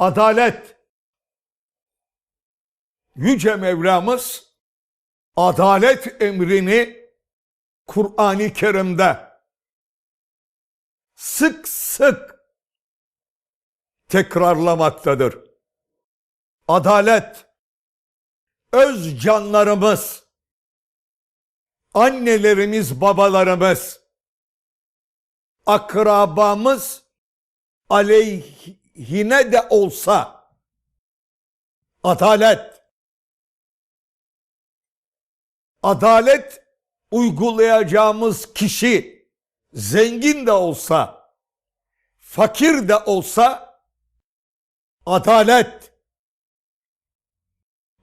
Adalet. Yüce Mevlamız adalet emrini Kur'an-ı Kerim'de sık sık tekrarlamaktadır. Adalet öz canlarımız, annelerimiz, babalarımız, akrabamız aleyhine de olsa adalet adalet uygulayacağımız kişi zengin de olsa fakir de olsa adalet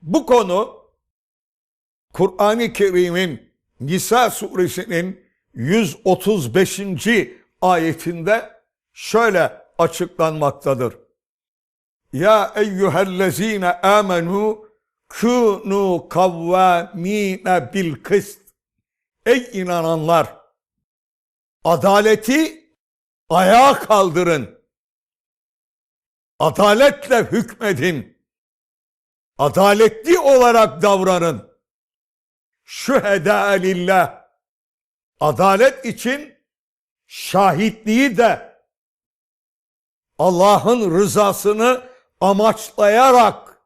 bu konu Kur'an-ı Kerim'in Nisa suresinin 135. ayetinde şöyle açıklanmaktadır. Ya eyyühellezine amenu kunu kavvamine bil kıst. Ey inananlar! Adaleti ayağa kaldırın. Adaletle hükmedin. Adaletli olarak davranın. Şühedâ lillah. Adalet için şahitliği de Allah'ın rızasını amaçlayarak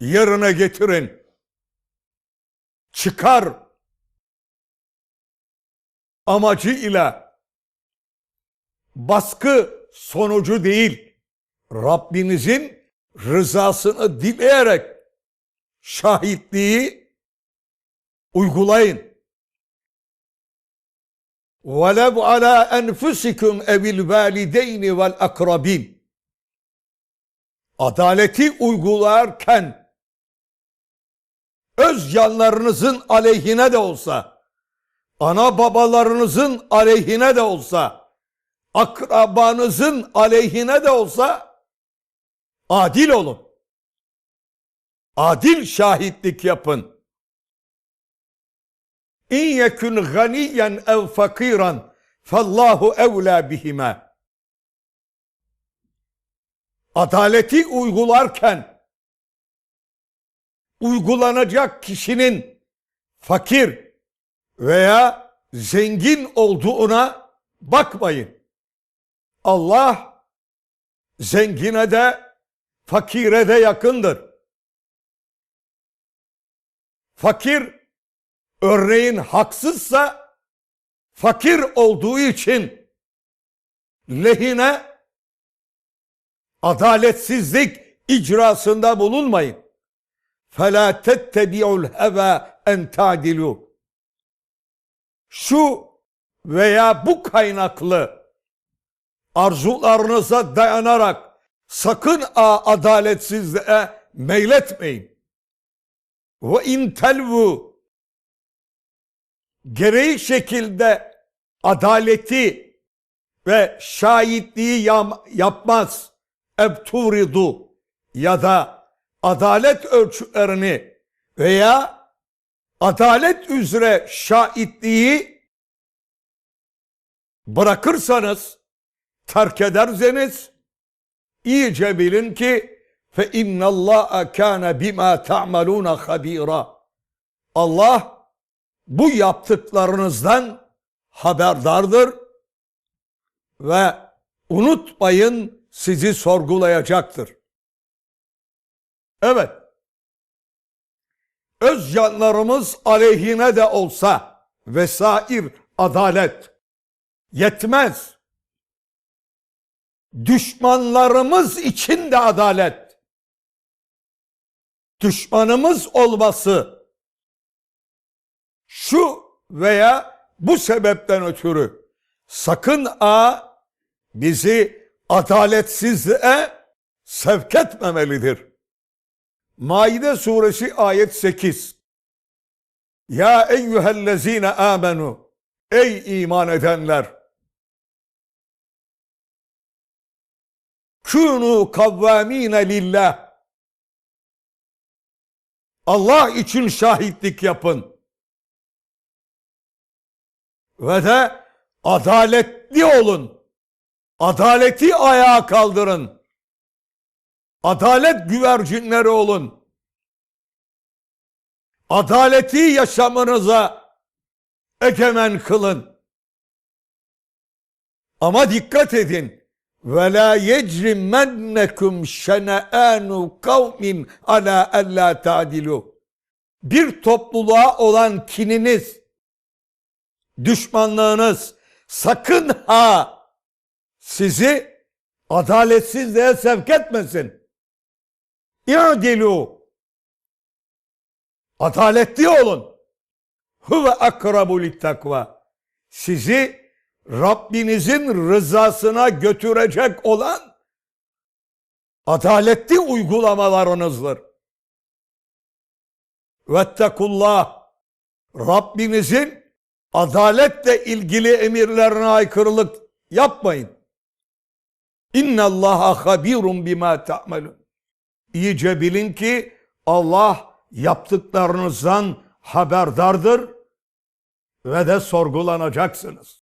yerine getirin. Çıkar amacı ile baskı sonucu değil, Rabbinizin rızasını dileyerek şahitliği uygulayın. وَلَوْ عَلَى أَنْفُسِكُمْ اَوِ الْوَالِدَيْنِ وَالْاَقْرَبِينَ Adaleti uygularken öz canlarınızın aleyhine de olsa, ana babalarınızın aleyhine de olsa, akrabanızın aleyhine de olsa adil olun. Adil şahitlik yapın. İn yekun ganiyen ev fakiran fallahu evla bihime. Adaleti uygularken uygulanacak kişinin fakir veya zengin olduğuna bakmayın. Allah zengine de fakire de yakındır. Fakir örneğin haksızsa fakir olduğu için lehine adaletsizlik icrasında bulunmayın. فَلَا تَتَّبِعُوا الْهَوَى اَنْ تَعْدِلُوا Şu veya bu kaynaklı arzularınıza dayanarak sakın a adaletsizliğe meyletmeyin. Ve in telvu gereği şekilde adaleti ve şahitliği yapmaz. Ebturidu ya da adalet ölçülerini veya adalet üzere şahitliği bırakırsanız, terk ederseniz iyice bilin ki fe innallaha kana bima ta'maluna habira. Allah bu yaptıklarınızdan haberdardır ve unutmayın sizi sorgulayacaktır. Evet. Öz canlarımız aleyhine de olsa vesair adalet yetmez. Düşmanlarımız için de adalet. Düşmanımız olması şu veya bu sebepten ötürü sakın a bizi adaletsizliğe sevk etmemelidir. Maide suresi ayet 8. Ya eyyühellezine amenu ey iman edenler kunu kavvamine lillah Allah için şahitlik yapın. Ve de adaletli olun. Adaleti ayağa kaldırın. Adalet güvercinleri olun. Adaleti yaşamınıza egemen kılın. Ama dikkat edin. Ve la yecrimennekum şene'anu kavmin ala alla ta'dilu. Bir topluluğa olan kininiz, düşmanlığınız sakın ha sizi adaletsizliğe sevk etmesin. İ'dilu. Adaletli olun. Huve akrabu littakva. Sizi Rabbinizin rızasına götürecek olan adaletli uygulamalarınızdır. Vettekullah. Rabbinizin adaletle ilgili emirlerine aykırılık yapmayın. İnna Allaha habirun bima ta'malun. İyice bilin ki Allah yaptıklarınızdan haberdardır ve de sorgulanacaksınız.